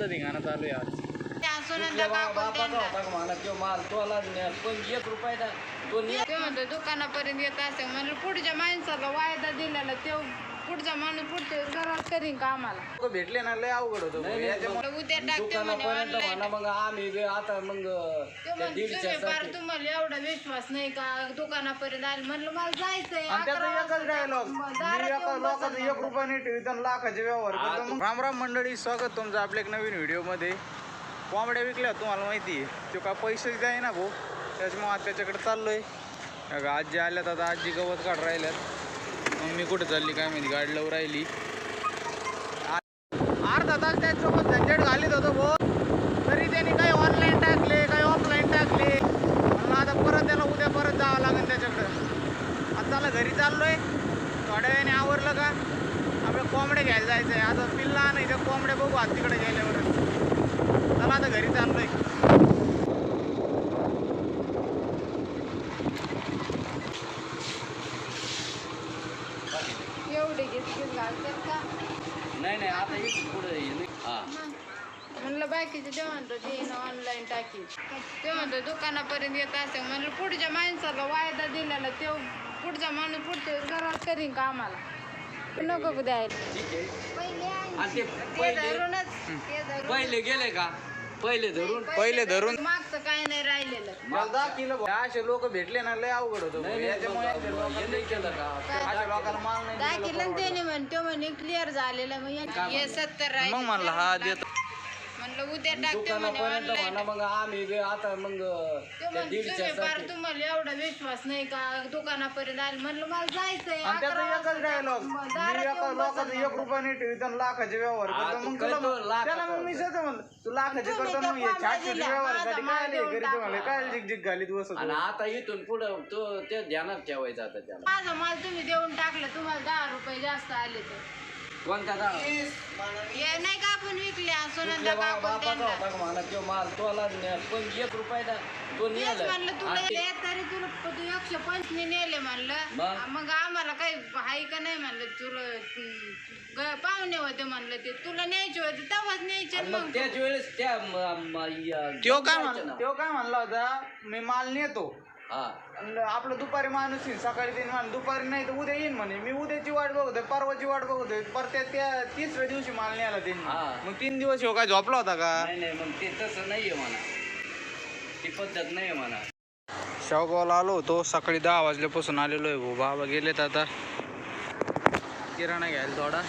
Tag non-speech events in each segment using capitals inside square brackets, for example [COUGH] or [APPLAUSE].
नुसतं धिंगाणं चालू आहे आज. बापाचा होता का तो माल तोला पण एक रुपयाचा तो ते म्हणतो दुकानापर्यंत येत असेल. म्हणलं पुढच्या माणसाला वायदा दिलेला ते पुढचा माणूस पुढच्या घरात करीन का आम्हाला? लोकं भेटले ना लय अवघड होतं. याच्यामुळे उद्या टाकते म्हणे दुकानापर्यंत online. म्हणा मग आम्ही बी आता मग ते त्या म्हणते, दीडच्या तुम्ही फार तुम्हाला एवढा विश्वास नाही का? दुकानापर्यंत आले म्हणलं मला जायचंय. आणि अकरा त्याचा एकच वाजता डायलॉग मग मी दारात एका येऊन लोकांचं बसत एक रुपया नाही ठेवी तर लाखाचे व्यवहार करतो मग राम राम मंडळी स्वागत तुमचं आपल्या एक नवीन व्हिडिओमध्ये. कोंबड्या विकल्या तुम्हाला माहिती आहे. तो का पैसेच द्याय ना भाऊ त्याच्यामुळे आज त्याच्याकडे चाललोय. अगं आजी आल्यात आता आजी गवत काढ राहिल्यात. मग मी कुठे चालली काय माहिती गाडी लावून राहिली. आ- अर्धा तास त्याच्यासोबत झंझट घालीत होतो भाऊ. तरी त्यांनी काही ऑनलाईन टाकले काही ऑफलाईन टाकले. म्हणलं आता परत त्याला उद्या परत जावं लागेल त्याच्याकडं. आता घरी चाललोय. थोड्या वेळाने आवरलं का? आपलं कोंबडे घ्यायला जायचं आहे आता पिल्ला नाही तर कोंबडे बघू आज तिकडे गेल्यावर. चला आता घरी चाललोय एवढे घेतले घालतात का नाही नाही आता एक पुढे हा बाकीचे ते म्हणतो ते ऑनलाईन टाकी ते म्हणतो दुकानापर्यंत येत असेल म्हणलं पुढच्या माणसाला वायदा दिलेला ते पुढचा माणूस पुढच्या घरात करीन का आम्हाला? नको द्यायला. ठीक आहे पहिले आणि. ते ते पहिले धरूनच ते धरून पहिले गेले का? पहिले धरून पहिले धरून मागचं काय नाही राहिलेलं. मला दहा किलो. असे लोक भेटले ना लय अवघड होतं. नाही याच्यामुळे हे नाही केलं का? अशा लोकांना माल नाही दिलेला दाखिलं परवडत. त्याने म्हणतो म्हणे क्लिअर झालेलं मग या- हे सत्तर राहिले मग म्हणलं हा देतो. म्हणलं उद्या टाकते म्हणे दुकानापर्यंत online. म्हणा मग आम्ही बी आता मग ते त्या म्हणते, दीडच्या तुम्ही फारसाठी तुम्हाला एवढा विश्वास नाही का? दुकानापर्यंत आले. म्हणलं मला जायचंय. आणि अकरा त्याचा एकच वाजता डायलॉग मग मी दारात एका येऊन लोकांचं बसत एक रुपया नाही ठेवी तर लाखाचे व्यवहार हा, करतो तू मग तुला करतो लाखाचा. त्याला मग मी शेत म्हणलं तू लाखाचे तुम्ही करतो त्या मग हे कोंबड्या छाटचे दिल्या, व्यवहारासाठी माझा काय माल लय देऊन घरी टाकला. तुम्हाला काय बसत आणि आता इथून पुढं तो ते ध्यानात ठेवायचं आता त्याला. माझा माल तुम्ही देऊन टाकलं तुम्हाला दहा रुपये जास्त आले तर. कोणता हे नाही का आपण सुनंदा काकू त्यांना. तो माल तोला ने- पण एक रुपयाचा तो तेच नेला म्हणलं तुला हे तरी तुला तू एकशे पंचने नेले म्हणलं. मग? मग आम्हाला काही आहे का नाही म्हणलं तुला ग- पाहुणे होते म्हणलं ते. तुला न्यायचे होते तेव्हाच न्यायचे आणि मग मग. त्याच वेळेस त्या म- म- या- त्यो काय जायचं म्हण ना. त्यो काय म्हणला होता? मी माल नेतो. आणि आपलं दुपारी माणूस येईन सकाळी तीन माल दुपारी नाही तर उद्या येईन म्हणे. मी उद्याची वाट बघतोय परवाची वाट बघतोय पर त्या त्या तिसऱ्या दिवशी माल न्यायला हा. त्यांनी मग तीन दिवस ह्यो काय झोपला होता का? नाही नाही मग ते तसं नाहीये म्हणा. ती पद्धत नाहीये म्हणा. शेवगावला आलो होतो. सकाळी दहा वाजल्यापासून आलेलो आहे भाऊ. बाबा गेलेत आता. किराणा घ्यायला थोडा.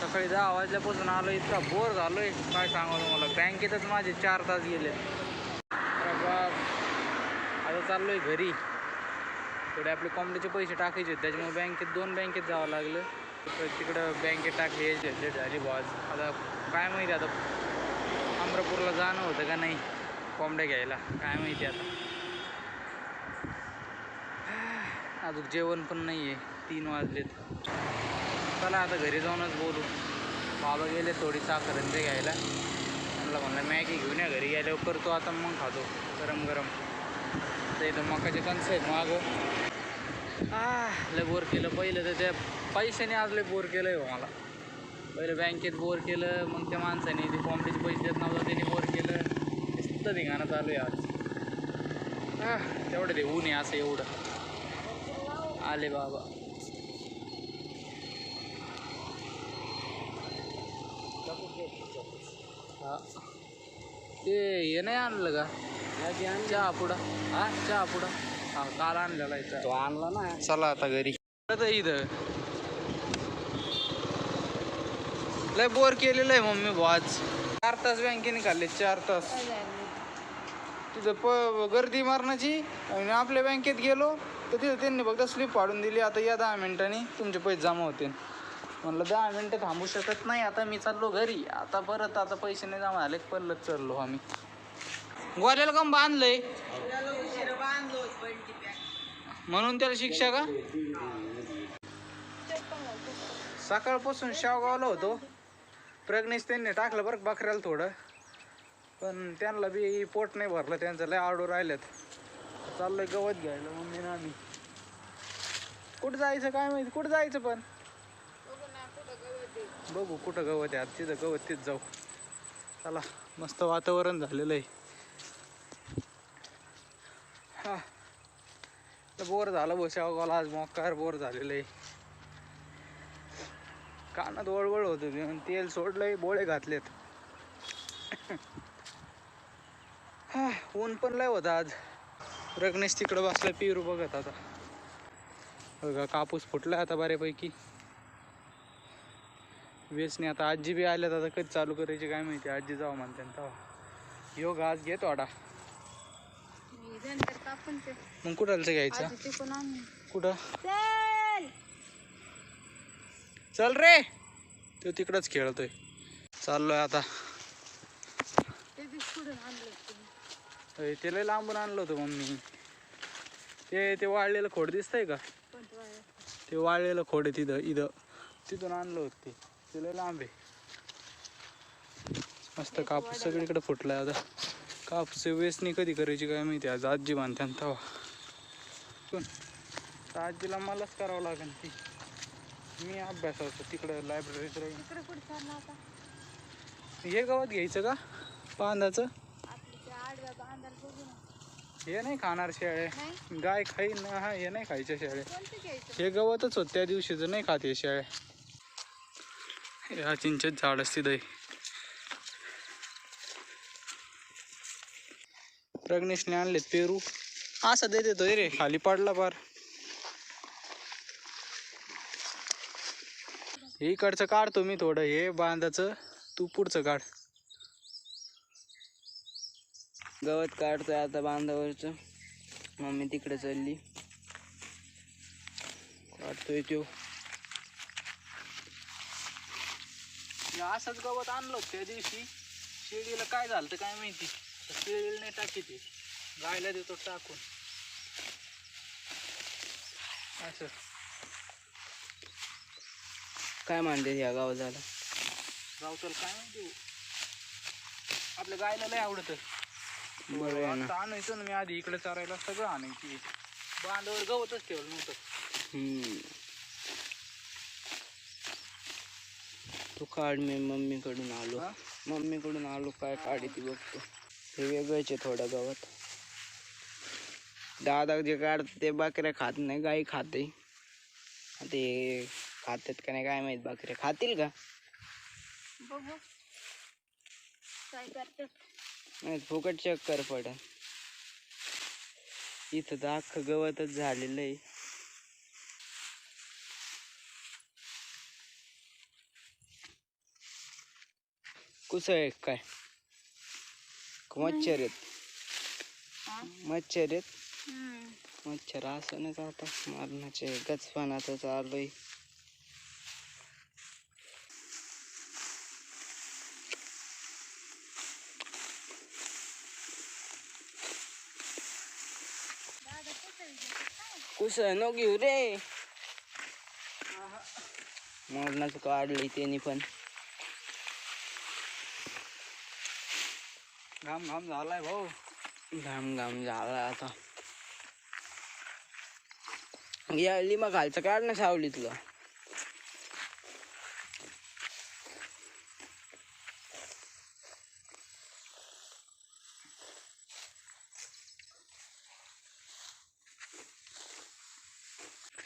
सकाळी दहा वाजल्यापासून आलो इतका बोर झालोय. काय सांगू तुम्हाला? बँकेतच माझे चार तास गेले आता आहे घरी. थोडे आपले कोंबडीचे पैसे टाकायचे होते त्याच्यामुळे बँकेत दोन बँकेत जावं लागलं. तर तिकडं बँकेत टाकले झेट झाली बॉज आता काय माहिती आता अमरापूरला जाणं होतं का नाही कोंबड्या घ्यायला काय माहिती आता. अजून जेवण पण नाही आहे तीन वाजलेत. चला आता घरी जाऊनच बोलू. बाबा गेले थोडी साखर आणि ते घ्यायला. म्हणलं म्हणलं मॅगी घेऊन या घरी गेल्यावर करतो आता मग खातो. गरम गरम तर इथं मकाचे कणस आहेत मागं. आह लय बोर केलं. पहिलं तर त्या पैशाने आज लय बोर केलं आहे हो मला. पहिलं बँकेत बोर केलं मग त्या माणसाने ते कोंबडीचे पैसे देत नव्हतं त्याने बोर केलं. नुसतं धिंगाणं चालू आहे आज. तेवढं ते ऊन आहे असं एवढं. आले बाबा. हा. ते हे नाही आणलं का? चहा पुढं हा चहा पुडा हा काल आणलेला आहे तो आणला ना. चला आता घरी. परत इथं. लय बोर केलेलं आहे मम्मी भाऊ आज. चार तास बँकेने खाल्ले चार तास? तिथं प गर्दी मारण्याची आणि आपल्या बँकेत गेलो तर तिथं त्यांनी फक्त स्लिप फाडून दिली. आता या दहा मिनिटांनी तुमचे पैसे जमा होतील. म्हणलं दहा मिनटं थांबू शकत नाही. आता मी चाललो घरी. आता परत आता पैसे नाही जमा झाले पल्लत चाललो आम्ही. गोल्याला कम बांधलंय म्हणून त्याला शिक्षा का? सकाळपासून शावगावला होतो. प्रज्ञेश त्यांनी टाकलं बरं बकऱ्याला थोडं. पण त्यांना बी पोट नाही भरलं त्यांचं लय आडू राहिलेत. चाललोय गवत घ्यायला मम्मी ना आम्ही. कुठं जायचं काय माहिती? कुठं जायचं पण? बघू कुठं गवत आहे. आता तिथं गवत तिथं जाऊ. चला मस्त वातावरण झालेलं आहे हा बोर झालं बसावं आज मोकार बोर झालेलं आहे. कानात वळवळ होत होती तेल सोडलंय बोळे घातलेत. हा ऊन पण लय होता आज. रग्नेश तिकडं बसला पिरू बघत आता. बघा कापूस फुटला आता बऱ्यापैकी. वेचणे आता आजी बी आल्यात आता कधी चालू करायची काय माहिती आजी जाऊ म्हणते ना तेव्हा योग आज घेतो आडा. मग कुठालचं घ्यायचं? कुठं? चल! चल रे! तो तिकडंच खेळतोय. चाललोय आता. ते लय लांबून आणलं होतं मम्मी. ते ते वाळलेलं खोड दिसतंय का? ते वाळलेलं खोड आहे तिथं इथं. तिथून आणलं होतं ते. ते लय लांब आहे. मस्त कापूस सगळीकडे फुटलाय आता. कापूस वेचणी कधी करायची काय माहिती आज आजी बांधते कोण? तर आजीला मलाच करावं लागेल ती मी अभ्यास होतो तिकडं लायब्ररीत आता? हे गवत घ्यायचं का? बांधाचं? हे नाही खाणार शेळे गाय खाईन ना हा हे नाही खायच्या शेळे हे गवतच होत त्या दिवशीचं नाही खात हे शेळ्या. ह्या चिंचेच झाड असते दही प्रग्नेशने आणलेत पेरू. असं देत येतोय रे. खाली पडला पार. हे इकडचं काढतो मी थोडं हे बांधाचं तू पुढचं काढ. गवत काढतोय आता बांधावरचं. मम्मी तिकडे चालली. काढतोय तो असंच गवत आणलं त्या दिवशी. शेळीला काय झालं काय माहिती? तर नाही टाकी ती गायला देतो टाकून. असं. काय म्हणते या गावात झालं गावताल काय माहिती आपल्या गायला लय आवडत. आहे ना. आणायचो ना मी आधी इकडे चारायला सगळं आणायची. बांधावर गवतच ठेवलं नव्हतं. हम्म. तू काढ मी मम्मीकडून आलो. हा? मम्मीकडून आलो काय काढते बघतो. हे वेगळंच आहे थोडं गवत. दादा जे काढत ते बकऱ्या खात नाही गाई खाते. ते खातात का नाही काय माहीत बकऱ्या खातील का? बघू. काय करतात? नाही फुकट चक्कर पडन इथं तर अख्खं गवतच झालेलं आहे. कुसळ आहे काय? मच्छर आहेत? मच्छर आहेत. मच्छर असं आता मारण्याचे गचपानाचं चालू नको घेऊ रे मरणाचं काढलंय त्यांनी पण घाम घाम झालाय भाऊ. घाम घाम झाला आता. या लिमा खालचं काढ ना सावलीतलं.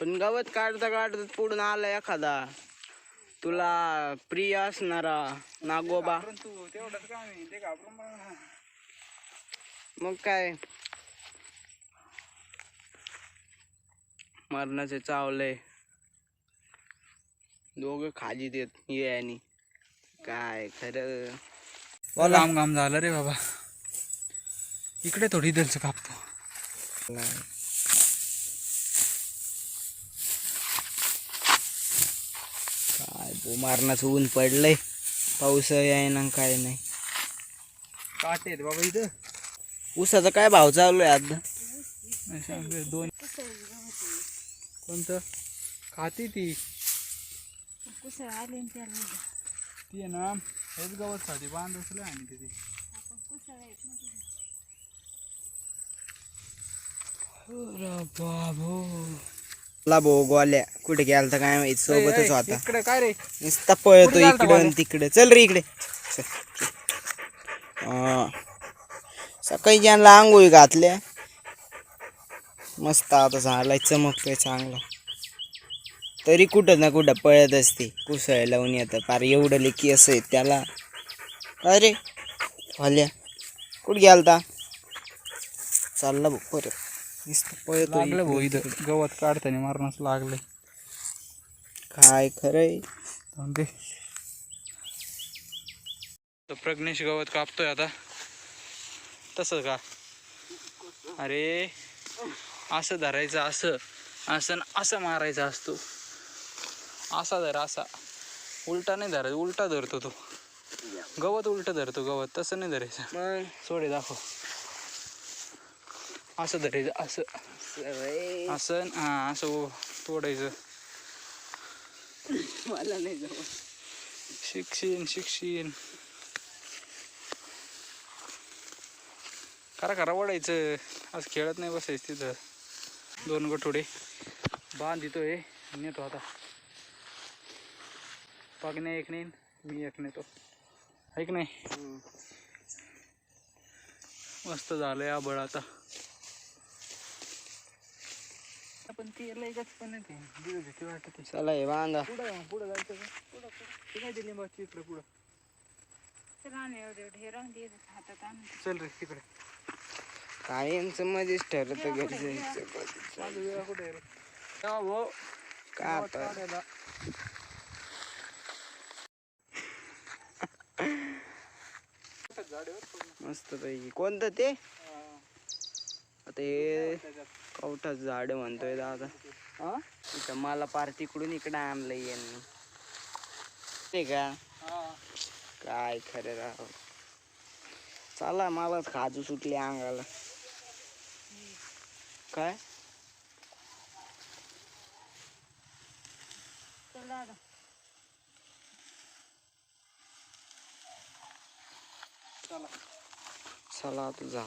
पण गवत काढता काढता पुढून आला एखादा. तुला प्रिय असणारा नागोबा. तेवढंच ते घाबरून. मग काय? मरणाचे चावले. दोघं खाली देत ये आणि काय खरं? घाम घाम झालं रे बाबा. इकडे थोडी दलचं कापतो काय बो मरणाचं ऊन पडलंय. पाऊस आहे ना काय नाही. काटे आहेत बाबा इथं. ऊसाचा काय भाव चालू आहे अशा दोन. कोणतं? खाती ती. ती आहे ना हेच गवत खाती बांध असलं आणि तिथे आपण ला भो गोल्या. कुठे गेलता काय माहीत? सोबतच होता. इकडे काय रे? नुसता पळतो कुठे इकडं आणि गोल्या? तिकडे. चल रे इकडे. चल, चल. सकाळी ज्यांना आंघोळी घातल्या मस्त आता झालाय चमकतोय चांगला. तरी कुठं ना कुठं पळत असते. कुसळ लावून येतं फार एवढं लेकी असं आहे त्याला. अरे भाल्या कुठं गेलता? चालला बघ परत. पळतो लागलं भाऊ इथं. गवत काढताना मारणच लागले काय खरंय? दे. प्रज्ञेश गवत कापतोय आता. तसं का? अरे असं धरायचं असं. असं असं मारायचा असतो. असा धर असा. उलटा नाही धरायचा उलटा धरतो तो. गवत उलट धरतो गवत. तसं नाही धरायचं. सोडे दाखव. असं धरायचं असं. असं हा असं तोडायचं. मला नाही जमत. शिक्षीन शिक्षीन. करा करा ओढायचं. आज खेळत नाही बसायचं तिथं. दोन गठोडे. बांधितोय नेतो आता. पागणे एक नाही मी एक नेतो. ऐक नाही. मस्त झालंय आबळ आता. पण ते पण नाही ते. दिवस भीती वाटते चला हे बांधा. पुढं पुढं जायचं का? पुढं पुढं. ते काय दिली बघ तिकडे पुढं. चला ना एवढे एवढे हे राहून दे हातात आण. चल रे तिकडे. कायमचं मध्येच ठरत माझं वेळा कुठे आहे रे? तेव्हा भाऊ का आता? काढायला. [LAUGHS] मस्त पैकी. कोणतं ते? आता हे कवठाच झाड म्हणतोय दादा. हा? इथं मला पार तिकडून इकडं आणलं यांनी. ते का? हा. काय खरं राव. चला मलाच खाजू सुटली अंगाला. काय? चला आता. आता जा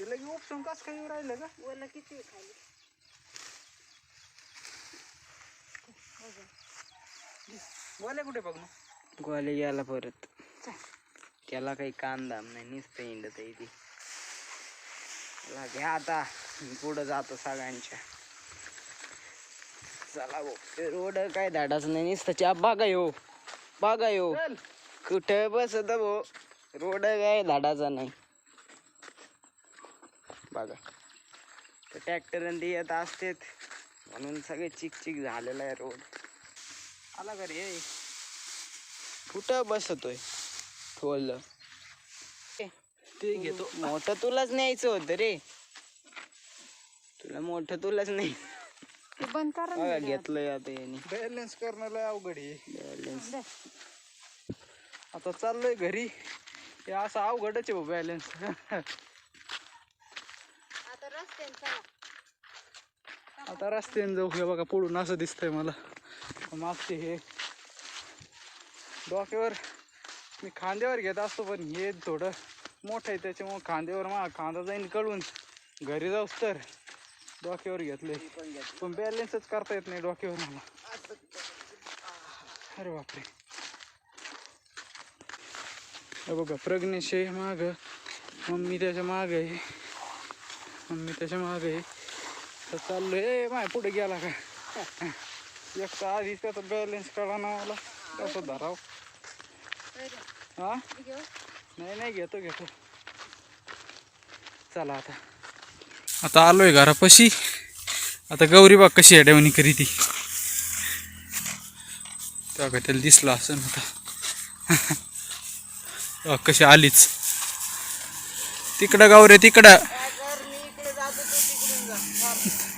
ते लगे ऑप्शन कसं काही राहिलं का ओलं किती खाली. बोले कुठे बघ ना. गोले गेला परत. त्याला काही कांदा नाही नुसतं हिंडत आहे ती. त्याला घ्या आता मी पुढं जातो सगळ्यांच्या. चला भाऊ ते रोड काय धाडाच नाही नुसतं च्या बघा यो बघा यो. चल. कुठं बसत भाऊ रोड काय धाडाचा नाही. बघा. ट्रॅक्टर ते येत असतेत. म्हणून सगळे चिक चिक झालेलं आहे रोड आला का रे कुठं बसतोय? ठोल ते घेतो. मोठं तुलाच न्यायचं होतं रे. तुला मोठं तुलाच नाही. ते बंद करा. घेतलंय आता यांनी. बॅलन्स करणं अवघड आहे. बॅलन्स दे. आता चाललोय घरी. हे असं अवघडच आहे बॅलन्स [LAUGHS] आता रस्त्याने जाऊ. हे बघा पुढून असं दिसतंय मला. मागचे हे डोक्यावर मी खांद्यावर घेत असतो पण हे थोडं मोठं आहे त्याच्यामुळं खांद्यावर मा खांदा जाईन कळून. घरी जाऊस तर डोक्यावर घेतले पण बॅलन्सच करता येत नाही डोक्यावर मला. अरे बापरे. हे बघा प्रज्ञेश आहे माग मम्मी त्याच्या माग आहे. मम्मी त्याच्यामागे तर चाललोय. ए माय पुढे गेला का? एक तर आधीच त्याचा बॅलन्स कळा ना मला कसं धराव. हा? नाही नाही घेतो घेतो. चला आता. आता आलोय घरापाशी. आता गौरी बाग कशी अडवणी करी ती त्या का त्याला दिसलं असं आता. [LAUGHS] कशी आलीच. तिकडं गावरे तिकडं.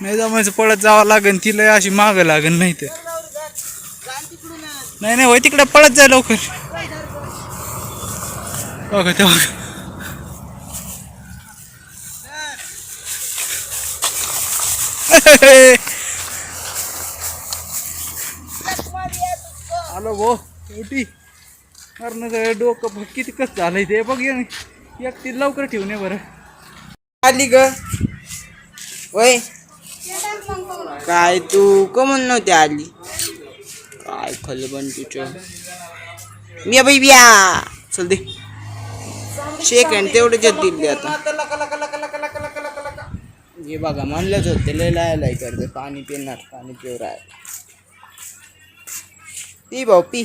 नाही जमायचं पळत जावं लागेल तिला अशी माग लागेल नाही ते नाही नाही होय तिकडे पळत जाय लवकर. बघा ते बघा. आलो भो शेवटी. कारण डोकं बघ किती कसं झालंय ते बघ एक ती लवकर ठेवणे ये बरं. आली ग. वय काय तू कमून नव्हती आली? काय खल पण तुझं? मी बाई बिया. चल दे. शेक तेवढे जत दिले आता. हे बघा म्हणलंच होते लय लाय लाय करते. पाणी पिणार पाणी पिऊ राहिलं. ती भाऊ पी.